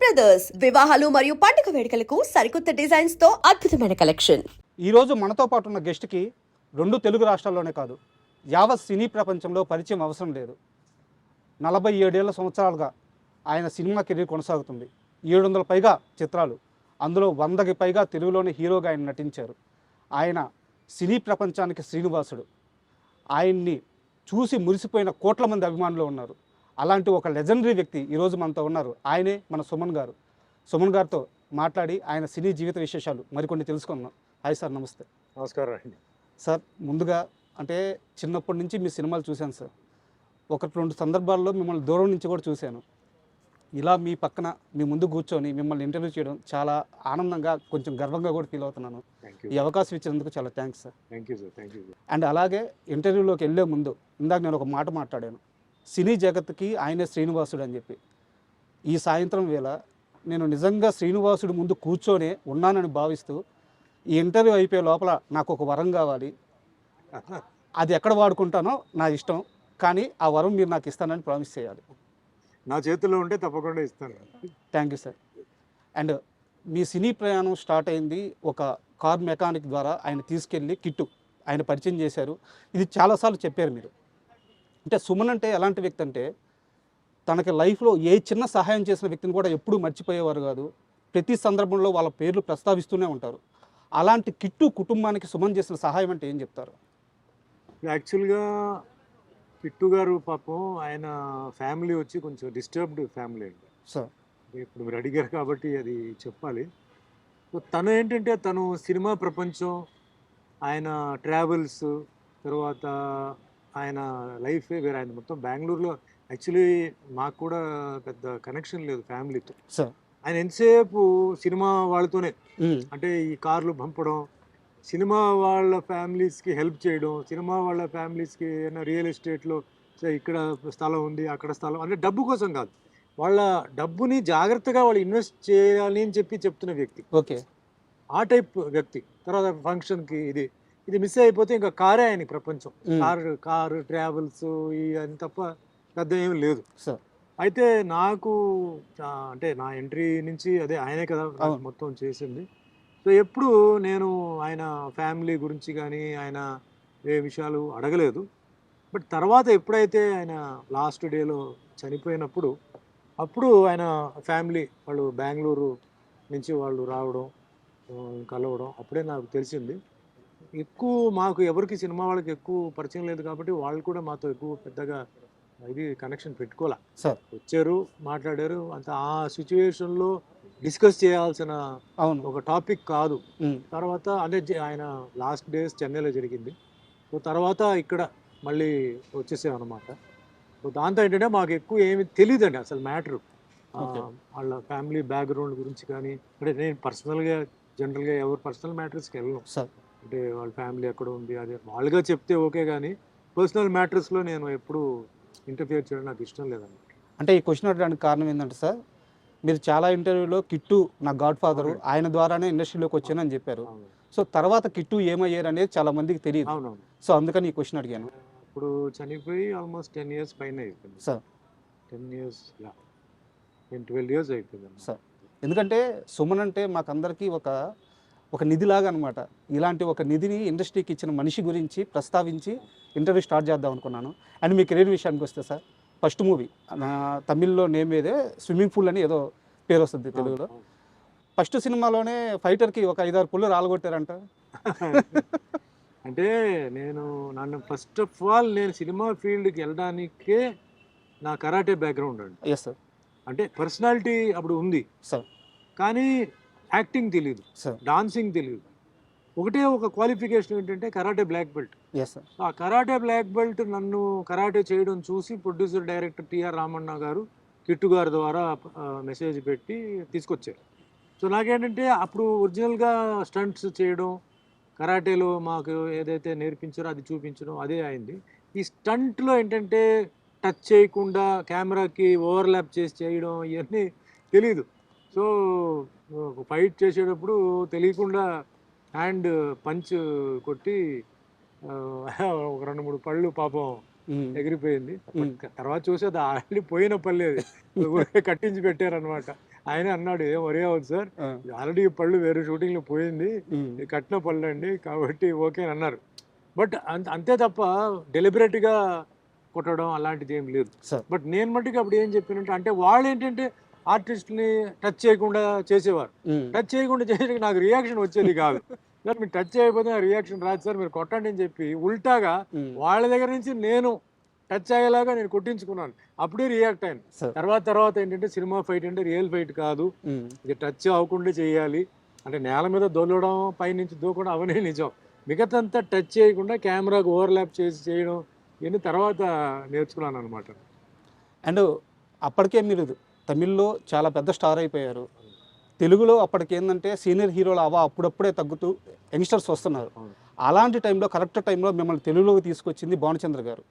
Brothers వివాహాలు మరియు పండుగ వేడుకలకు సరికొత్త డిజైన్స్తో అద్భుతమైన కలెక్షన్ ఈరోజు మనతో పాటు ఉన్న గెస్ట్కి రెండు తెలుగు రాష్ట్రాల్లోనే కాదు యావత్ సినీ ప్రపంచంలో పరిచయం అవసరం లేదు. నలభై ఏడేళ్ళ సంవత్సరాలుగా ఆయన సినిమా కెరీర్ కొనసాగుతుంది. ఏడు వందల పైగా చిత్రాలు అందులో వందకి పైగా తెలుగులోని హీరోగా ఆయన నటించారు. ఆయన సినీ ప్రపంచానికి శ్రీనివాసుడు. ఆయన్ని చూసి మురిసిపోయిన కోట్ల మంది అభిమానులు ఉన్నారు. అలాంటి ఒక లెజెండరీ వ్యక్తి ఈరోజు మనతో ఉన్నారు. ఆయనే మన సుమన్ గారు. సుమన్ గారితో మాట్లాడి ఆయన సినీ జీవిత విశేషాలు మరికొన్ని తెలుసుకున్నాం హాయ్ సార్ నమస్తే. నమస్కారం అండి. సార్ ముందుగా అంటే చిన్నప్పటి నుంచి మీ సినిమాలు చూశాను సార్. ఒకటి రెండు సందర్భాల్లో మిమ్మల్ని దూరం నుంచి కూడా చూశాను. ఇలా మీ పక్కన మీ ముందు కూర్చొని మిమ్మల్ని ఇంటర్వ్యూ చేయడం చాలా ఆనందంగా కొంచెం గర్వంగా కూడా ఫీల్ అవుతున్నాను. ఈ అవకాశం ఇచ్చినందుకు చాలా thanks sir. Thank you sir thank you and అలాగే ఇంటర్వ్యూలోకి వెళ్ళే ముందు ఇందాక నేను ఒక మాట మాట్లాడాను. సినీ జగత్కి ఆయనే శ్రీనివాసుడు అని చెప్పి. ఈ సాయంత్రం వేళ నేను నిజంగా శ్రీనివాసుడు ముందు కూర్చొని ఉన్నానని భావిస్తూ ఈ ఇంటర్వ్యూ అయిపోయే లోపల నాకు ఒక వరం కావాలి. అది ఎక్కడ వాడుకుంటానో నా ఇష్టం కానీ ఆ వరం మీరు నాకు ఇస్తానని ప్రామిస్ చేయాలి. నా చేతుల్లో ఉంటే తప్పకుండా ఇస్తాను. Thank you sir. అండ్ మీ సినీ ప్రయాణం స్టార్ట్ అయింది ఒక కార్ మెకానిక్ ద్వారా ఆయన తీసుకెళ్ళి కిట్టు ఆయన పరిచయం చేశారు. ఇది చాలాసార్లు చెప్పారు మీరు. అంటే సుమన్ అంటే ఎలాంటి వ్యక్తి అంటే తనకి లైఫ్లో ఏ చిన్న సహాయం చేసిన వ్యక్తిని కూడా ఎప్పుడూ మర్చిపోయేవారు కాదు. ప్రతి సందర్భంలో వాళ్ళ పేర్లు ప్రస్తావిస్తూనే ఉంటారు. అలాంటి కిట్టు కుటుంబానికి సుమన్ చేసిన సహాయం అంటే ఏం చెప్తారు? యాక్చువల్గా పిట్టు గారు పాపం ఆయన ఫ్యామిలీ వచ్చి కొంచెం డిస్టర్బ్డ్ ఫ్యామిలీ అండి. సార్. ఇప్పుడు మీరు అడిగారు కాబట్టి అది చెప్పాలి. తను ఏంటంటే తను సినిమా ప్రపంచం ఆయన ట్రావెల్స్ తర్వాత ఆయన లైఫే వేరే. ఆయన మొత్తం బెంగళూరులో యాక్చువల్లీ మాకు కూడా పెద్ద కనెక్షన్ లేదు ఫ్యామిలీతో. ఆయన ఎంతసేపు సినిమా వాళ్ళతోనే. అంటే ఈ కార్లు పంపడం సినిమా వాళ్ళ ఫ్యామిలీస్కి హెల్ప్ చేయడం సినిమా వాళ్ళ ఫ్యామిలీస్కి ఏమైనా రియల్ ఎస్టేట్లో ఇక్కడ స్థలం ఉంది అక్కడ స్థలం అంటే డబ్బు కోసం కాదు. వాళ్ళ డబ్బుని జాగ్రత్తగా వాళ్ళు ఇన్వెస్ట్ చేయాలి అని చెప్పి చెప్తున్న వ్యక్తి. ఓకే. ఆ టైప్ వ్యక్తి. తర్వాత ఫంక్షన్కి ఇది ఇది మిస్ అయిపోతే ఇంకా కారే ఆయన ప్రపంచం. కారు కారు ట్రావెల్స్ ఇవన్నీ తప్ప పెద్ద ఏం లేదు. సార్ అయితే నాకు అంటే నా ఎంట్రీ నుంచి అదే ఆయనే కదా. మొత్తం చేసింది. సో ఎప్పుడు నేను ఆయన ఫ్యామిలీ గురించి కానీ ఆయన ఏ విషయాలు అడగలేదు. బట్ తర్వాత ఎప్పుడైతే ఆయన లాస్ట్ డేలో చనిపోయినప్పుడు అప్పుడు ఆయన ఫ్యామిలీ వాళ్ళు బెంగళూరు నుంచి వాళ్ళు రావడం కలవడం అప్పుడే నాకు తెలిసింది. ఎక్కువ మాకు ఎవరికి సినిమా వాళ్ళకి ఎక్కువ పరిచయం లేదు కాబట్టి వాళ్ళు కూడా మాతో ఎక్కువ పెద్దగా ఇది కనెక్షన్ పెట్టుకోలే. సార్. వచ్చారు మాట్లాడారు అంత ఆ సిచ్యువేషన్లో డిస్కస్ చేయాల్సిన అవును. ఒక టాపిక్ కాదు. తర్వాత అదే జ- ఆయన లాస్ట్ డేస్ చెన్నైలో జరిగింది. సో తర్వాత ఇక్కడ మళ్ళీ వచ్చేసాం అనమాట సో దాంతో ఏంటంటే మాకు ఎక్కువ ఏమి తెలియదండి అసలు మ్యాటర్. వాళ్ళ ఫ్యామిలీ బ్యాక్గ్రౌండ్ గురించి కానీ అంటే నేను పర్సనల్గా జనరల్గా ఎవరు పర్సనల్ మ్యాటర్స్కి వెళ్ళను. సార్. అంటే వాళ్ళ ఫ్యామిలీ ఎక్కడ ఉంది అదే వాళ్ళుగా చెప్తే ఓకే కానీ పర్సనల్ మ్యాటర్స్లో నేను ఎప్పుడు ఇంటర్ఫియర్ చేయడం నాకు ఇష్టం లేదన్నమాట అంటే ఈ క్వశ్చన్ అడగడానికి కారణం ఏంటంటే సార్ మీరు చాలా ఇంటర్వ్యూలో కిట్టు నా గాడ్ ఫాదరు. ఆయన ద్వారానే ఇండస్ట్రీలోకి వచ్చానని చెప్పారు. సో తర్వాత కిట్టు ఏమయ్యారు అనేది చాలా మందికి తెలియదు. అవునవును. సో అందుకని ఈ క్వశ్చన్ అడిగాను. ఇప్పుడు చనిపోయి ఆల్మోస్ట్ టెన్ ఇయర్స్ పైన అయిపోయింది. Sir. Ten years ten twelve years అయిపోయింది. సార్. ఎందుకంటే సుమన్ అంటే మాకందరికీ ఒక ఒక నిధిలాగా అనమాట ఇలాంటి ఒక నిధిని ఇండస్ట్రీకి ఇచ్చిన మనిషి గురించి ప్రస్తావించి ఇంటర్వ్యూ స్టార్ట్ చేద్దాం అనుకున్నాను. అండ్ మీ కెరీర్ విషయానికి వస్తే సార్ ఫస్ట్ మూవీ నా తమిళ్ళో నేమ్ ఏదే స్విమ్మింగ్ పూల్ అని ఏదో పేరు వస్తుంది తెలుగులో. ఫస్ట్ సినిమాలోనే ఫైటర్కి ఒక ఐదారు పుల్లు రాలగొట్టారంట. అంటే నేను నన్ను ఫస్ట్ ఆఫ్ ఆల్ నేను సినిమా ఫీల్డ్కి వెళ్ళడానికే నా కరాటే బ్యాక్గ్రౌండ్ అండి. ఎస్ సార్ అంటే పర్సనాలిటీ అప్పుడు ఉంది. సార్ కానీ యాక్టింగ్ తెలియదు సార్. డాన్సింగ్ తెలియదు ఒకటే ఒక క్వాలిఫికేషన్ ఏంటంటే కరాటే బ్లాక్ బెల్ట్. ఆ కరాటే బ్లాక్ బెల్ట్ నన్ను కరాటే చేయడం చూసి ప్రొడ్యూసర్ డైరెక్టర్ టిఆర్ రామన్న గారు కిట్టు గారి ద్వారా మెసేజ్ పెట్టి తీసుకొచ్చారు. సో నాకేంటంటే అప్పుడు ఒరిజినల్గా స్టంట్స్ చేయడం కరాటేలో మాకు ఏదైతే నేర్పించారో అది చూపించడం అదే అయింది. ఈ స్టంట్లో ఏంటంటే టచ్ చేయకుండా కెమెరాకి ఓవర్లాప్ చేసి చేయడం ఇవన్నీ తెలీదు. సో ఫైట్ చేసేటప్పుడు తెలియకుండా హ్యాండ్ పంచ్ కొట్టి ఒక రెండు మూడు పళ్ళు పాపం ఎగిరిపోయింది. తర్వాత చూసి అది ఆల్రెడీ పోయిన ఊరికే కట్టించి పెట్టారనమాట ఆయన అన్నాడు ఏం వరే అవ్వదు సార్. ఆల్రెడీ పళ్ళు వేరే షూటింగ్లో పోయింది. ఉమ్, ఇది కట్టిన పళ్ళు అండి కాబట్టి ఓకే అని అన్నారు. బట్ అంత తప్ప డెలిబరేట్గా కొట్టడం అలాంటిది ఏం లేదు. బట్ నేను మట్టుకు అప్పుడు ఏం చెప్పినంటే అంటే వాళ్ళు ఏంటంటే ఆర్టిస్ట్ని టచ్ చేయకుండా చేసేవారు. టచ్ చేయకుండా చేసే నాకు రియాక్షన్ వచ్చేది కాదు. సార్ మీరు టచ్ చేయకపోతే రియాక్షన్ రాదు సార్ మీరు కొట్టండి అని చెప్పి ఉల్టాగా వాళ్ళ దగ్గర నుంచి నేను టచ్ అయ్యేలాగా నేను కొట్టించుకున్నాను. అప్పుడే రియాక్ట్ అయ్యాను. తర్వాత తర్వాత ఏంటంటే సినిమా ఫైట్ అంటే రియల్ ఫైట్ కాదు. ఇది టచ్ అవ్వకుండా చేయాలి. అంటే నేల మీద దొల్లడం పైనుంచి దూకడం అవనే నిజం. మిగతంతా టచ్ చేయకుండా కెమెరాకు ఓవర్లాప్ చేసి చేయడం ఇవన్నీ తర్వాత నేర్చుకున్నాను అనమాట అండ్ అప్పటికే మీరు తమిళ్ళో చాలా పెద్ద స్టార్ అయిపోయారు. తెలుగులో అప్పటికి ఏంటంటే సీనియర్ హీరోలు అవా అప్పుడప్పుడే తగ్గుతూ యంగ్స్టర్స్ వస్తున్నారు. అలాంటి టైంలో కరెక్ట్ టైంలో మిమ్మల్ని తెలుగులోకి తీసుకొచ్చింది భానుచంద్ర గారు.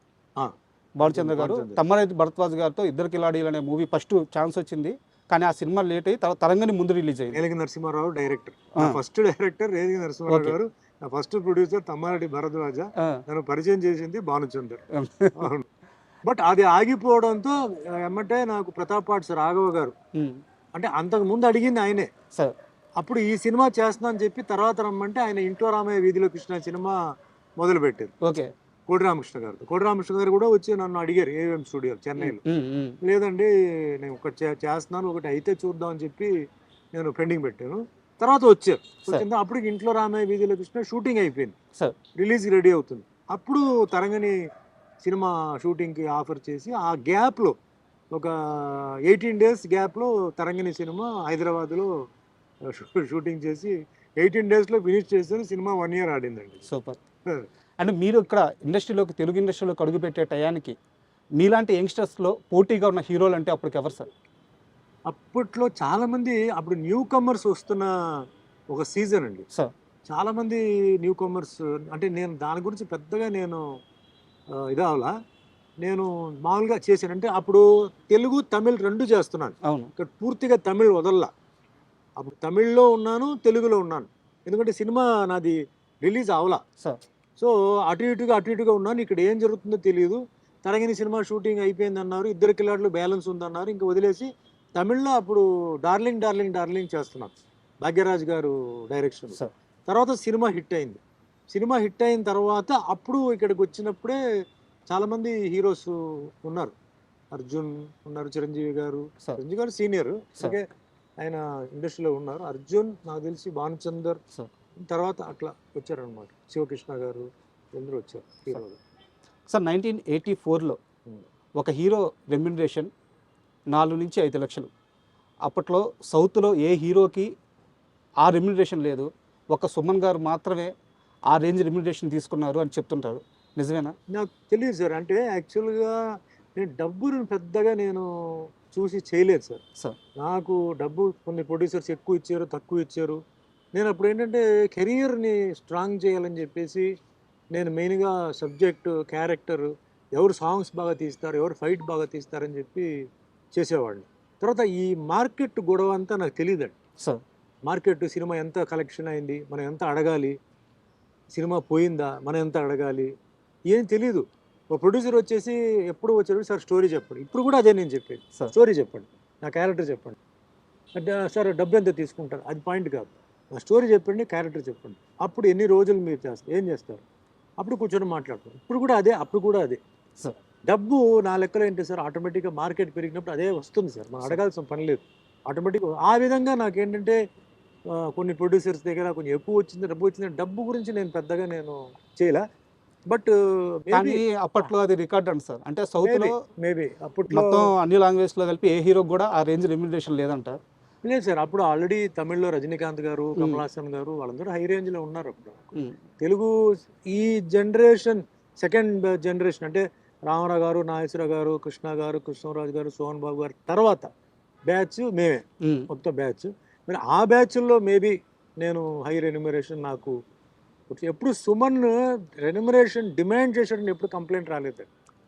భానుచంద్ర గారు. తమ్మరైతు భరద్వాజ్ గారితో ఇద్దరు కిలాడీలు అనే మూవీ ఫస్ట్ ఛాన్స్ వచ్చింది. కానీ ఆ సినిమా లేట్ అయ్యి తరంగని ముందు రిలీజ్ అయింది. Relangi Narasimharao director. First director Relangi Narasimharao. Garu నా ఫస్ట్ ప్రొడ్యూసర్ తమ్మారెడ్డి భరద్వాజ. నన్ను పరిచయం చేసింది భానుచందర్. అవును. బట్ అది ఆగిపోవడంతో ఎమ్మటే నాకు ప్రతాప్ పాట్స్ రాఘవ గారు అంటే అంతకు ముందు అడిగింది ఆయనే. సార్. అప్పుడు ఈ సినిమా చేస్తున్నా అని చెప్పి తర్వాత రమ్మంటే ఆయన ఇంట్లో రామయ్య వీధిలో కృష్ణ సినిమా మొదలు పెట్టారు ఓకే. కోడి రామకృష్ణ గారు కోడి రామకృష్ణ గారు కూడా వచ్చి నన్ను అడిగారు ఏవిఎం స్టూడియో చెన్నైలో. లేదండి నేను ఒకటి చేస్తున్నాను ఒకటి అయితే చూద్దాం అని చెప్పి నేను పెండింగ్ పెట్టాను. తర్వాత వచ్చారు. వచ్చింది అప్పుడు ఇంట్లో రామయ్య వీధిలో కృష్ణ షూటింగ్ అయిపోయింది. సార్. రిలీజ్ రెడీ అవుతుంది. అప్పుడు తరంగని సినిమా షూటింగ్కి ఆఫర్ చేసి ఆ గ్యాప్లో ఒక ఎయిటీన్ డేస్ గ్యాప్లో తరంగని సినిమా హైదరాబాద్లో షూటింగ్ చేసి ఎయిటీన్ డేస్లో ఫినిష్ చేశాను సినిమా వన్ ఇయర్ ఆడిందండి. సూపర్. అండ్ మీరు ఇక్కడ ఇండస్ట్రీలోకి తెలుగు ఇండస్ట్రీలోకి అడుగుపెట్టే టయానికి మీలాంటి యంగ్స్టర్స్లో పోటీగా ఉన్న హీరోలు అంటే అప్పటికి ఎవరు సార్? అప్పట్లో చాలామంది అప్పుడు న్యూ కమర్స్ వస్తున్న ఒక సీజన్ అండి. సార్. చాలామంది న్యూ కమర్స్ అంటే నేను దాని గురించి పెద్దగా నేను ఇదవలా నేను మామూలుగా చేశాను అంటే అప్పుడు తెలుగు తమిళ్ రెండు చేస్తున్నాను. అవును. ఇక్కడ పూర్తిగా తమిళ్ వదల్లా. అప్పుడు తమిళ్ళో ఉన్నాను తెలుగులో ఉన్నాను. ఎందుకంటే సినిమా నాది రిలీజ్ అవలా సార్. సో అటు ఇటుగా అటు ఇటుగా ఉన్నాను. ఇక్కడ ఏం జరుగుతుందో తెలియదు తరగని సినిమా షూటింగ్ అయిపోయింది అన్నారు ఇద్దరు కిలాట్లు బ్యాలెన్స్ ఉందన్నారు. ఇంకా వదిలేసి తమిళ్ళో అప్పుడు డార్లింగ్ డార్లింగ్ డార్లింగ్ చేస్తున్నాం భాగ్యరాజ్ గారు డైరెక్షన్ సార్. తర్వాత సినిమా హిట్ అయింది. సినిమా హిట్ అయిన తర్వాత అప్పుడు ఇక్కడికి వచ్చినప్పుడే చాలామంది హీరోస్ ఉన్నారు. అర్జున్ ఉన్నారు చిరంజీవి గారు. చిరంజీవి గారు సీనియర్. సార్. ఓకే ఆయన ఇండస్ట్రీలో ఉన్నారు. అర్జున్ నాకు తెలిసి భానుచందర్ సార్. తర్వాత అట్లా వచ్చారనమాట శివకృష్ణ గారు అందరూ వచ్చారు హీరోలు. సార్ నైన్టీన్ ఎయిటీ ఫోర్లో. ఒక హీరో రెమ్యునరేషన్ నాలుగు నుంచి ఐదు లక్షలు. అప్పట్లో సౌత్లో ఏ హీరోకి ఆ రెమ్యునరేషన్ లేదు. ఒక సుమన్ గారు మాత్రమే ఆ రేంజ్ రెమ్యునరేషన్ తీసుకున్నారు అని చెప్తుంటారు. నిజమేనా? నాకు తెలియదు సార్. అంటే యాక్చువల్గా నేను డబ్బును పెద్దగా నేను చూసి చేయలేదు సార్. సార్. నాకు డబ్బు కొన్ని ప్రొడ్యూసర్స్ ఎక్కువ ఇచ్చారు తక్కువ ఇచ్చారు. నేను అప్పుడు ఏంటంటే కెరియర్ని స్ట్రాంగ్ చేయాలని చెప్పేసి నేను మెయిన్గా సబ్జెక్ట్ క్యారెక్టర్ ఎవరు సాంగ్స్ బాగా తీస్తారు ఎవరు ఫైట్ బాగా తీస్తారని చెప్పి చేసేవాడిని. తర్వాత ఈ మార్కెట్ గొడవ అంతా నాకు తెలియదండి సార్. మార్కెట్ సినిమా ఎంత కలెక్షన్ అయింది మనం ఎంత అడగాలి సినిమా పోయిందా? మనం ఎంత అడగాలి? ఏం తెలీదు. ఒక ప్రొడ్యూసర్ వచ్చేసి ఎప్పుడు వచ్చాడు? సార్ స్టోరీ చెప్పండి. ఇప్పుడు కూడా అదే నేను చెప్పేది. సార్. స్టోరీ చెప్పండి. నా క్యారెక్టర్ చెప్పండి. అంటే సార్ డబ్బు ఎంత తీసుకుంటారు? అది పాయింట్ కాదు. నా స్టోరీ చెప్పండి క్యారెక్టర్ చెప్పండి. అప్పుడు ఎన్ని రోజులు మీరు చేస్తారు ఏం చేస్తారు? అప్పుడు కూర్చొని మాట్లాడతారు. ఇప్పుడు కూడా అదే అప్పుడు కూడా అదే. సార్. డబ్బు నా లెక్కలో ఏంటి సార్? ఆటోమేటిక్గా మార్కెట్ పెరిగినప్పుడు అదే వస్తుంది సార్. మనం అడగాల్సిన పని లేదు. ఆటోమేటిక్ ఆ విధంగా నాకేంటంటే కొన్ని ప్రొడ్యూసర్స్ దగ్గర కొంచెం ఎక్కువ వచ్చింది డబ్బు వచ్చింది. డబ్బు గురించి నేను పెద్దగా నేను చేయలే. బట్ కానీ అప్పట్లో అది రికార్డ్ అండి సార్. అంటే సౌత్లో మేబీ అప్పట్లో మొత్తం అన్ని లాంగ్వేజ్లో కలిపి ఏ హీరో కూడా ఆ రేంజ్ రెమ్యునరేషన్ లేదంట. లేదు సార్ అప్పుడు ఆల్రెడీ తమిళ్ళో రజనీకాంత్ గారు. కమల్ హాసన్ గారు వాళ్ళందరూ హై రేంజ్లో ఉన్నారు అప్పుడు. తెలుగు ఈ జనరేషన్ సెకండ్ జనరేషన్ అంటే రామారావు గారు నాగేశ్వరరావు గారు కృష్ణ గారు కృష్ణరాజు గారు సోహన్ బాబు గారు తర్వాత బ్యాచ్ మేమే. మొత్తం బ్యాచ్. మరి ఆ బ్యాచ్ల్లో మేబీ నేను హై రెన్యుమరేషన్ నాకు ఎప్పుడు సుమన్ రెన్యుమరేషన్ డిమాండ్ చేసాడని ఎప్పుడు కంప్లైంట్ రాలేదు